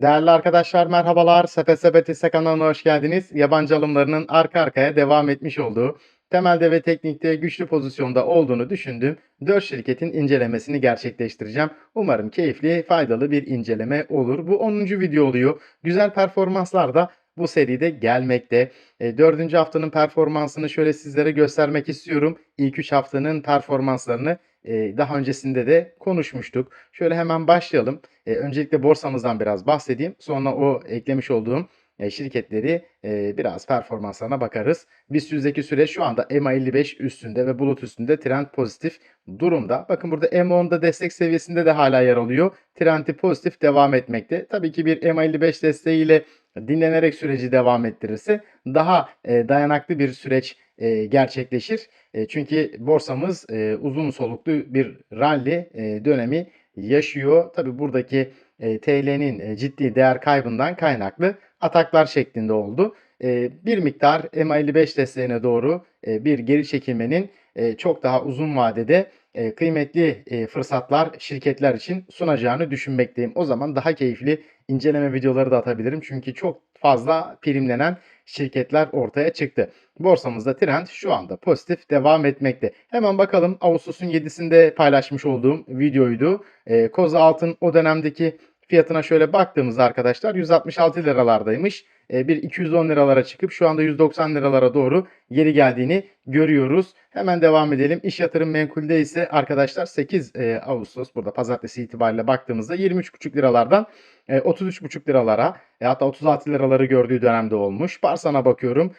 Değerli arkadaşlar merhabalar. Sepet Sepet kanalına hoş geldiniz. Yabancı alımlarının arka arkaya devam etmiş olduğu, temelde ve teknikte güçlü pozisyonda olduğunu düşündüğüm 4 şirketin incelemesini gerçekleştireceğim. Umarım keyifli, faydalı bir inceleme olur. Bu 10. video oluyor. Güzel performanslar da bu seride gelmekte. E, dördüncü haftanın performansını şöyle sizlere göstermek istiyorum. İlk 3 haftanın performanslarını e, daha öncesinde de konuşmuştuk. Şöyle hemen başlayalım. E, öncelikle borsamızdan biraz bahsedeyim. Sonra o eklemiş olduğum e, şirketleri e, biraz performanslarına bakarız. BIST yüzdeki süreç şu anda EMA55 üstünde ve bulut üstünde trend pozitif durumda. Bakın burada EMA10'da destek seviyesinde de hala yer alıyor. Trendi pozitif devam etmekte. Tabii ki bir EMA55 desteğiyle dinlenerek süreci devam ettirirse daha e, dayanaklı bir süreç e, gerçekleşir. E, çünkü borsamız e, uzun soluklu bir rally e, dönemi yaşıyor. Tabii buradaki e, TL'nin e, ciddi değer kaybından kaynaklı ataklar şeklinde oldu. E, bir miktar MA55 desteğine doğru e, bir geri çekilmenin e, çok daha uzun vadede e, kıymetli e, fırsatlar şirketler için sunacağını düşünmekteyim. O zaman daha keyifli inceleme videoları da atabilirim. Çünkü çok fazla primlenen şirketler ortaya çıktı. Borsamızda trend şu anda pozitif devam etmekte. Hemen bakalım Ağustos'un 7'sinde paylaşmış olduğum videoydu. E, Koza Altın o dönemdeki fiyatına şöyle baktığımızda arkadaşlar 166 liralardaymış. E, bir 210 liralara çıkıp şu anda 190 liralara doğru geri geldiğini görüyoruz. Hemen devam edelim. İş yatırım menkulde ise arkadaşlar 8 e, Ağustos burada pazartesi itibariyle baktığımızda 23,5 liralardan e, 33,5 liralara e, hatta 36 liraları gördüğü dönemde olmuş. Parsan'a bakıyorum.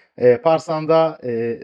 Parsan'da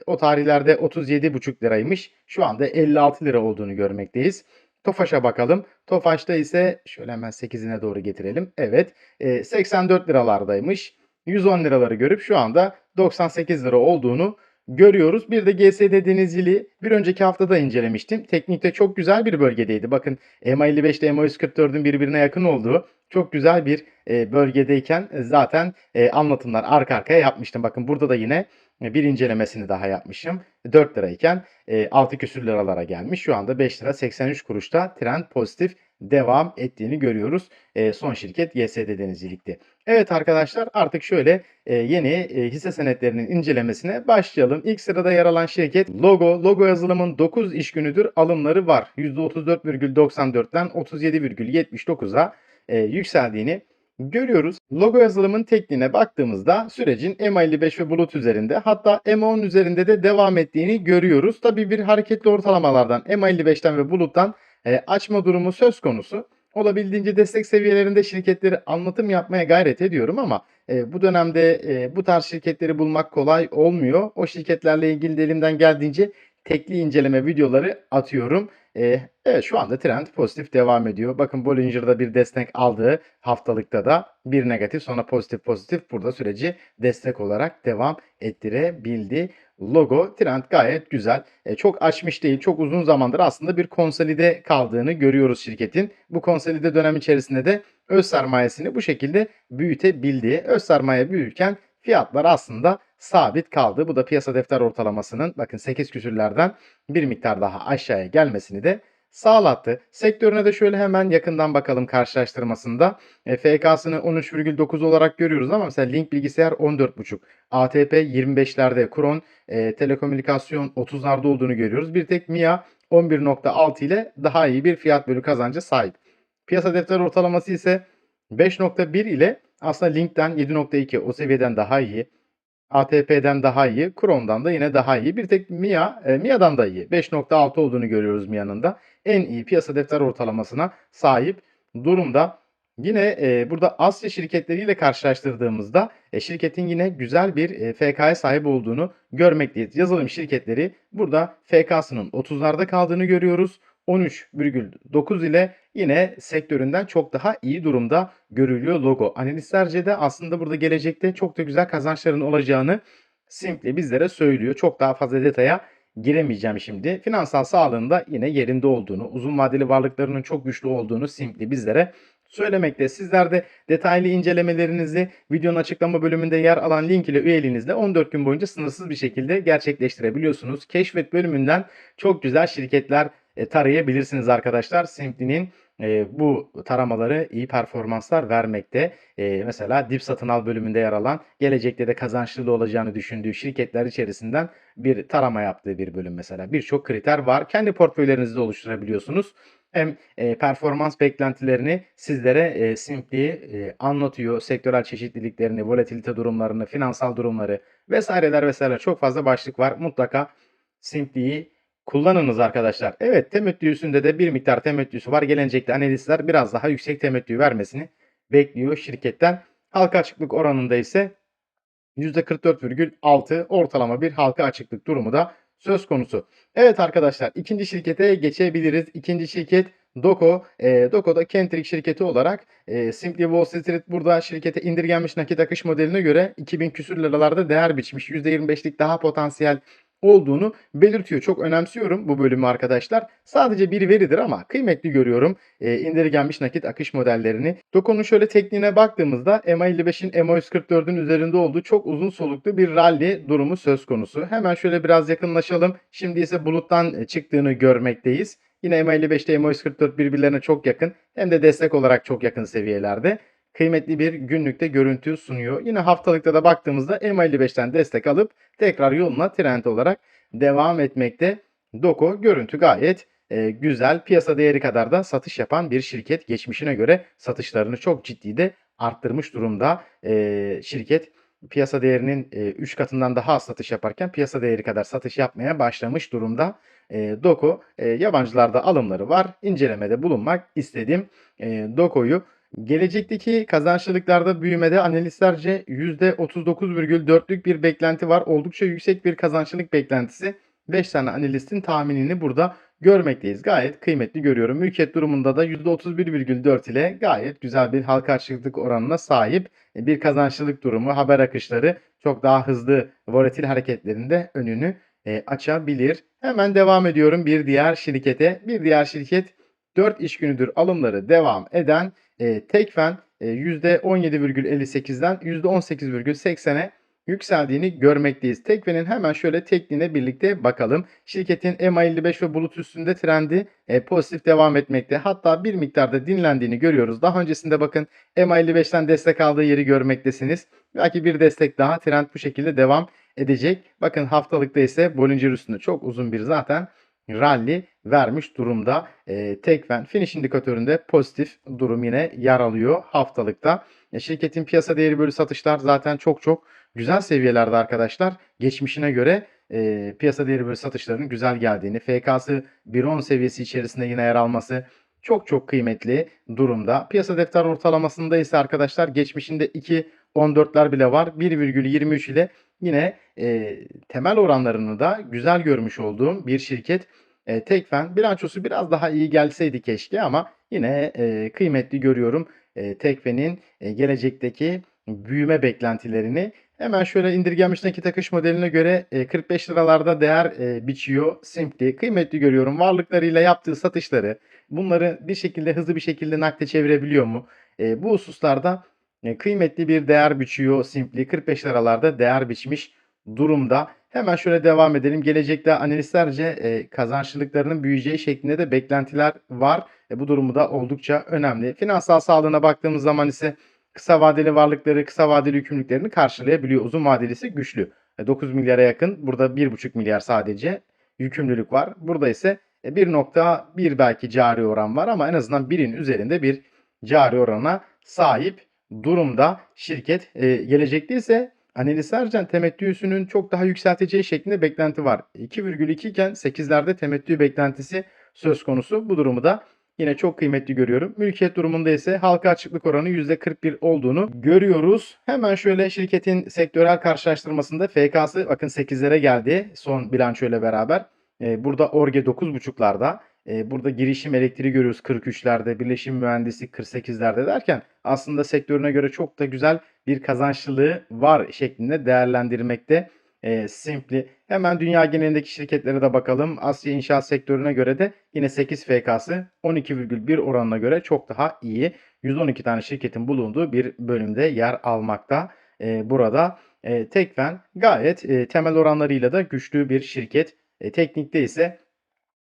o tarihlerde 37,5 liraymış. Şu anda 56 lira olduğunu görmekteyiz. Tofaş'a bakalım. Tofaş'ta ise şöyle hemen 8'ine doğru getirelim. Evet e, 84 liralardaymış. 110 liraları görüp şu anda 98 lira olduğunu görüyoruz. Bir de GSD Denizli bir önceki haftada incelemiştim. Teknikte çok güzel bir bölgedeydi. Bakın EMA 55 ile EMA 144'ün birbirine yakın olduğu çok güzel bir e, bölgedeyken zaten e, anlatımlar arka arkaya yapmıştım. Bakın burada da yine e, bir incelemesini daha yapmışım. 4 lirayken e, 6 küsür liralara gelmiş. Şu anda 5 lira 83 kuruşta trend pozitif devam ettiğini görüyoruz. E, son şirket YSD Denizcilik'ti. Evet arkadaşlar artık şöyle e, yeni e, hisse senetlerinin incelemesine başlayalım. İlk sırada yer alan şirket Logo. Logo yazılımın 9 iş günüdür alımları var. %34,94'ten 37,79'a e, yükseldiğini görüyoruz. Logo yazılımın tekniğine baktığımızda sürecin EMA55 ve bulut üzerinde hatta EMA10 üzerinde de devam ettiğini görüyoruz. Tabii bir hareketli ortalamalardan EMA55'ten ve buluttan e, açma durumu söz konusu. Olabildiğince destek seviyelerinde şirketleri anlatım yapmaya gayret ediyorum ama e, bu dönemde e, bu tarz şirketleri bulmak kolay olmuyor. O şirketlerle ilgili de elimden geldiğince tekli inceleme videoları atıyorum. E, evet şu anda trend pozitif devam ediyor. Bakın Bollinger'da bir destek aldığı haftalıkta da bir negatif sonra pozitif pozitif burada süreci destek olarak devam ettirebildi. Logo trend gayet güzel. E, çok açmış değil. Çok uzun zamandır aslında bir konsolide kaldığını görüyoruz şirketin. Bu konsolide dönem içerisinde de öz sermayesini bu şekilde büyütebildi. Öz sermaye büyürken fiyatlar aslında sabit kaldı. Bu da piyasa defter ortalamasının bakın 8 küsürlerden bir miktar daha aşağıya gelmesini de sağlattı. Sektörüne de şöyle hemen yakından bakalım karşılaştırmasında. E, FK'sını 13,9 olarak görüyoruz ama mesela Link bilgisayar 14,5. ATP 25'lerde, Kron e, telekomünikasyon 30'larda olduğunu görüyoruz. Bir tek MIA 11.6 ile daha iyi bir fiyat bölü kazancı sahip. Piyasa defter ortalaması ise 5.1 ile aslında Link'ten 7.2 o seviyeden daha iyi. ATP'den daha iyi. Chrome'dan da yine daha iyi. Bir tek MIA, e, MIA'dan da iyi. 5.6 olduğunu görüyoruz MIA'nın da. En iyi piyasa defter ortalamasına sahip durumda. Yine e, burada Asya şirketleriyle karşılaştırdığımızda e, şirketin yine güzel bir e, FK'ya sahip olduğunu görmekteyiz. Yazılım şirketleri burada FK'sının 30'larda kaldığını görüyoruz. 13,9 ile yine sektöründen çok daha iyi durumda görülüyor logo. Analistlerce de aslında burada gelecekte çok da güzel kazançların olacağını Simply bizlere söylüyor. Çok daha fazla detaya giremeyeceğim şimdi. Finansal sağlığında yine yerinde olduğunu, uzun vadeli varlıklarının çok güçlü olduğunu Simply bizlere söylemekte. Sizler de detaylı incelemelerinizi videonun açıklama bölümünde yer alan link ile üyeliğinizle 14 gün boyunca sınırsız bir şekilde gerçekleştirebiliyorsunuz. Keşfet bölümünden çok güzel şirketler tarayabilirsiniz arkadaşlar. Simply'nin eee, bu taramaları iyi performanslar vermekte. Eee, mesela dip satın al bölümünde yer alan, gelecekte de kazançlı olacağını düşündüğü şirketler içerisinden bir tarama yaptığı bir bölüm mesela. Birçok kriter var. Kendi portföylerinizi de oluşturabiliyorsunuz. Hem, eee, performans beklentilerini sizlere, eee, Simply, eee, anlatıyor. Sektörel çeşitliliklerini, volatilite durumlarını, finansal durumları vs.ler vs. çok fazla başlık var. Mutlaka Simply'yi kullanınız arkadaşlar. Evet, temettüsünde de bir miktar temettüsü var. Gelecekte analistler biraz daha yüksek temettü vermesini bekliyor şirketten. Halka açıklık oranında ise %44,6 ortalama bir halka açıklık durumu da söz konusu. Evet arkadaşlar, ikinci şirkete geçebiliriz. İkinci şirket Doko. Eee, Doko da Kentrick şirketi olarak, eee, Simply Wall Street burada şirkete indirgenmiş nakit akış modeline göre 2000 küsur liralarda değer biçmiş. %25'lik daha potansiyel olduğunu belirtiyor. Çok önemsiyorum bu bölümü arkadaşlar. Sadece bir veridir ama kıymetli görüyorum, eee, indirgenmiş nakit akış modellerini. Doko'nun şöyle tekniğine baktığımızda MA55'in MA144'ün üzerinde olduğu çok uzun soluklu bir rally durumu söz konusu. Hemen şöyle biraz yakınlaşalım. Şimdi ise buluttan, eee, çıktığını görmekteyiz. Yine MA55'te MA144 birbirlerine çok yakın hem de destek olarak çok yakın seviyelerde. Kıymetli bir günlükte görüntü sunuyor. Yine haftalıkta da baktığımızda MA55'ten destek alıp tekrar yoluna trend olarak devam etmekte. Doko görüntü gayet, eee, güzel. Piyasa değeri kadar da satış yapan bir şirket. Geçmişine göre satışlarını çok ciddi de arttırmış durumda. Eee, şirket piyasa değerinin, eee, 3 katından daha az satış yaparken piyasa değeri kadar satış yapmaya başlamış durumda. Eee, Doko, eee, yabancılarda alımları var. İncelemede bulunmak istedim, eee, Doko'yu. Gelecekteki kazançlılıklarda büyümede analistlerce %39,4'lük bir beklenti var. Oldukça yüksek bir kazançlılık beklentisi. 5 tane analistin tahminini burada görmekteyiz. Gayet kıymetli görüyorum. Mülkiyet durumunda da %31,4 ile gayet güzel bir halka açıklık oranına sahip bir kazançlılık durumu. Haber akışları çok daha hızlı volatil hareketlerin de önünü, eee, açabilir. Hemen devam ediyorum bir diğer şirkete. Bir diğer şirket 4 iş günüdür alımları devam eden, eee, Tekfen, eee, %17,58'den %18,80'e yükseldiğini görmekteyiz. Tekfen'in hemen şöyle tekniğine birlikte bakalım. Şirketin MA55 ve bulut üstünde trendi, eee, pozitif devam etmekte. Hatta bir miktarda dinlendiğini görüyoruz. Daha öncesinde bakın MA55'ten destek aldığı yeri görmektesiniz. Belki bir destek daha trend bu şekilde devam edecek. Bakın haftalıkta ise Bollinger üstünde çok uzun bir zaten rally vermiş durumda. Eee, Tekfen finish indikatöründe pozitif durum yine yer alıyor haftalıkta. E, şirketin piyasa değeri bölü satışlar zaten çok çok güzel seviyelerde arkadaşlar. Geçmişine göre, eee, piyasa değeri bölü satışlarının güzel geldiğini, FK'sı 1.10 seviyesi içerisinde yine yer alması çok çok kıymetli durumda. Piyasa defter ortalamasında ise arkadaşlar geçmişinde 2.14'ler bile var. 1,23 ile yine, eee, temel oranlarını da güzel görmüş olduğum bir şirket. Eee, Tekfen bilançosu biraz daha iyi gelseydi keşke ama yine, eee, kıymetli görüyorum, eee, Tekfen'in, eee, gelecekteki büyüme beklentilerini. Hemen şöyle indirgenmiş nakit akış modeline göre, eee, 45 liralarda değer, eee, biçiyor Simply. Kıymetli görüyorum. Varlıklarıyla yaptığı satışları, bunları bir şekilde hızlı bir şekilde nakde çevirebiliyor mu? Eee, bu hususlarda, kıymetli bir değer biçiyor Simply. 45 liralarda değer biçmiş durumda. Hemen şöyle devam edelim. Gelecekte analistlerce, eee, kazançlılıklarının büyüyeceği şeklinde de beklentiler var. E, bu durumu da oldukça önemli. Finansal sağlığına baktığımız zaman ise kısa vadeli varlıkları, kısa vadeli yükümlülüklerini karşılayabiliyor. Uzun vadelisi güçlü. E, 9 milyara yakın. Burada 1,5 milyar sadece yükümlülük var. Burada ise, e, 1.1 belki cari oran var ama en azından 1'in üzerinde bir cari orana sahip durumda şirket. Eee, gelecekte ise analistlerce temettüsünün çok daha yükselteceği şeklinde beklenti var. 2,2 iken 8'lerde temettü beklentisi söz konusu. Bu durumu da yine çok kıymetli görüyorum. Mülkiyet durumunda ise halka açıklık oranı %41 olduğunu görüyoruz. Hemen şöyle şirketin sektörel karşılaştırmasında FK'sı bakın 8'lere geldi son bilançoyla beraber. Eee, burada Orge 9.5'larda, eee, burada girişim elektriği görüyoruz 43'lerde, birleşim mühendislik 48'lerde derken aslında sektörüne göre çok da güzel bir kazançlılığı var şeklinde değerlendirmekte, eee, Simply. Hemen dünya genelindeki şirketlere de bakalım. Asya inşaat sektörüne göre de yine 8 FK'sı 12,1 oranına göre çok daha iyi. 112 tane şirketin bulunduğu bir bölümde yer almakta, eee, burada. Eee, Tekfen gayet, eee, temel oranlarıyla da güçlü bir şirket. Eee, teknikte ise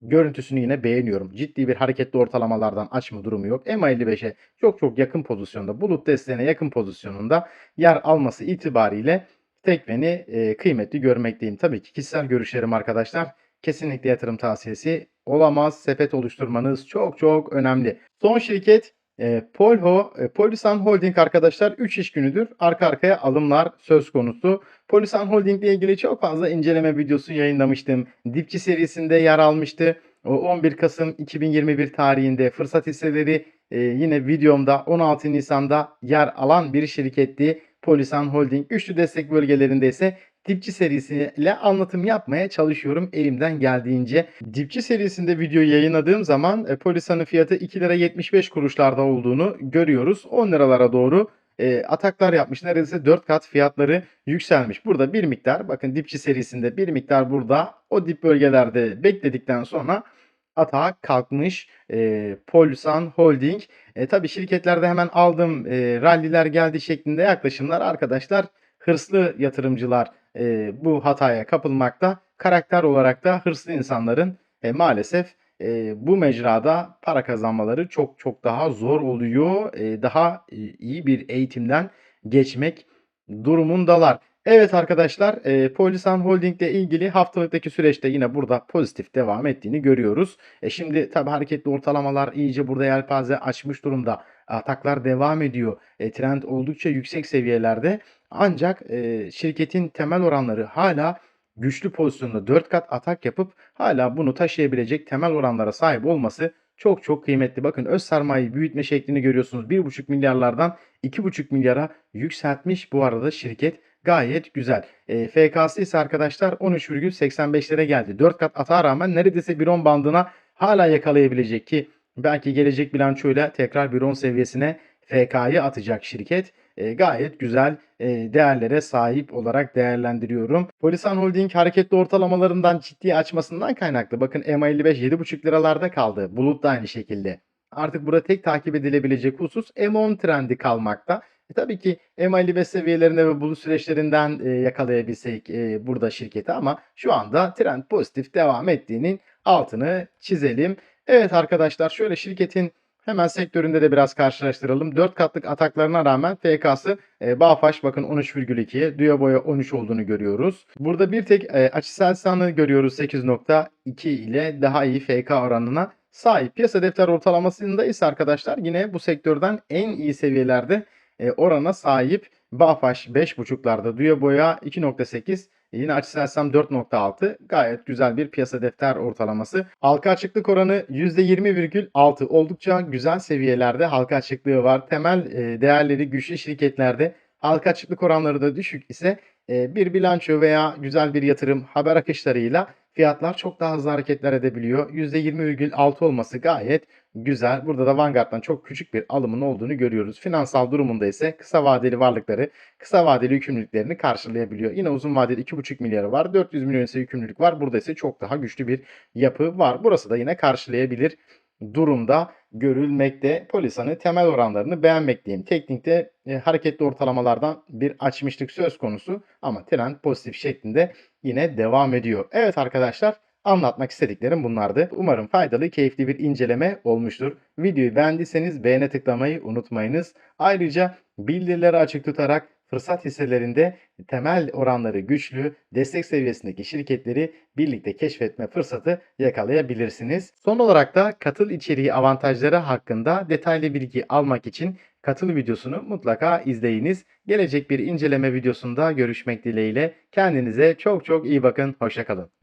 Görüntüsünü yine beğeniyorum. Ciddi bir hareketli ortalamalardan açma durumu yok. MA55'e çok çok yakın pozisyonda, bulut desteğine yakın pozisyonunda yer alması itibariyle Tekven'i e, kıymetli görmekteyim. Tabii ki kişisel görüşlerim arkadaşlar. Kesinlikle yatırım tavsiyesi olamaz. Sepet oluşturmanız çok çok önemli. Son şirket e, Polho, e, Polisan Holding arkadaşlar 3 iş günüdür arka arkaya alımlar söz konusu. Polisan Holding ile ilgili çok fazla inceleme videosu yayınlamıştım. Dipçi serisinde yer almıştı. O 11 Kasım 2021 tarihinde fırsat hisseleri e, yine videomda 16 Nisan'da yer alan bir şirketti. Polisan Holding güçlü destek bölgelerinde ise Dipçi serisiyle anlatım yapmaya çalışıyorum elimden geldiğince. Dipçi serisinde videoyu yayınladığım zaman e, Polisan'ın fiyatı 2 lira 75 kuruşlarda olduğunu görüyoruz. 10 liralara doğru e, ataklar yapmış. Neredeyse 4 kat fiyatları yükselmiş. Burada bir miktar bakın dipçi serisinde bir miktar burada o dip bölgelerde bekledikten sonra atağa kalkmış e, Polisan Holding. E, tabii şirketlerde hemen aldım e, ralliler geldi şeklinde yaklaşımlar arkadaşlar hırslı yatırımcılar e, bu hataya kapılmakta. Karakter olarak da hırslı insanların e, maalesef e, bu mecrada para kazanmaları çok çok daha zor oluyor. E, daha e, iyi bir eğitimden geçmek durumundalar. Evet arkadaşlar, e, Polisan Holding ile ilgili haftalıktaki süreçte yine burada pozitif devam ettiğini görüyoruz. E, şimdi tabi hareketli ortalamalar iyice burada yelpaze açmış durumda. Ataklar devam ediyor. E, trend oldukça yüksek seviyelerde. Ancak e, şirketin temel oranları hala güçlü pozisyonda 4 kat atak yapıp hala bunu taşıyabilecek temel oranlara sahip olması çok çok kıymetli. Bakın öz sermayeyi büyütme şeklini görüyorsunuz. 1,5 milyarlardan 2,5 milyara yükseltmiş bu arada şirket. Gayet güzel. E, FK'sı ise arkadaşlar 13,85'lere geldi. 4 kat atağa rağmen neredeyse 1.10 bandına hala yakalayabilecek ki belki gelecek bilançoyla tekrar 1.10 seviyesine FK'yı atacak şirket. E, gayet güzel e, değerlere sahip olarak değerlendiriyorum. Polisan Holding hareketli ortalamalarından ciddi açmasından kaynaklı. Bakın MA55 7,5 liralarda kaldı. Bulut da aynı şekilde. Artık burada tek takip edilebilecek husus M10 trendi kalmakta. E tabii ki MA55 seviyelerinde ve bulut süreçlerinden e, yakalayabilsek e, burada şirketi ama şu anda trend pozitif devam ettiğinin altını çizelim. Evet arkadaşlar şöyle şirketin Hemen sektöründe de biraz karşılaştıralım. 4 katlık ataklarına rağmen FK'sı e, Bağfaş bakın 13,2, Duyoboya 13 olduğunu görüyoruz. Burada bir tek e, Açıselsan'ı görüyoruz 8.2 ile daha iyi FK oranına sahip. Piyasa defter ortalamasında ise arkadaşlar yine bu sektörden en iyi seviyelerde e, orana sahip. Bağfaş 5.5'larda, Duyoboya 2.8, Yine açıslarsam 4.6 gayet güzel bir piyasa defter ortalaması. Halka açıklık oranı %20,6 oldukça güzel seviyelerde halka açıklığı var. Temel e, değerleri güçlü şirketlerde halka açıklık oranları da düşük ise e, bir bilanço veya güzel bir yatırım haber akışlarıyla fiyatlar çok daha hızlı hareketler edebiliyor. %20,6 olması gayet güzel. Burada da Vanguard'dan çok küçük bir alımın olduğunu görüyoruz. Finansal durumunda ise kısa vadeli varlıkları, kısa vadeli yükümlülüklerini karşılayabiliyor. Yine uzun vadeli 2,5 milyarı var. 400 milyon ise yükümlülük var. Burada ise çok daha güçlü bir yapı var. Burası da yine karşılayabilir durumda görülmekte. Polisan'ı temel oranlarını beğenmekteyim. Teknikte e, hareketli ortalamalardan bir açmışlık söz konusu ama trend pozitif şeklinde yine devam ediyor. Evet arkadaşlar anlatmak istediklerim bunlardı. Umarım faydalı, keyifli bir inceleme olmuştur. Videoyu beğendiyseniz beğene tıklamayı unutmayınız. Ayrıca bildirileri açık tutarak fırsat hisselerinde temel oranları güçlü, destek seviyesindeki şirketleri birlikte keşfetme fırsatı yakalayabilirsiniz. Son olarak da katıl içeriği avantajları hakkında detaylı bilgi almak için katıl videosunu mutlaka izleyiniz. Gelecek bir inceleme videosunda görüşmek dileğiyle. Kendinize çok çok iyi bakın. Hoşçakalın.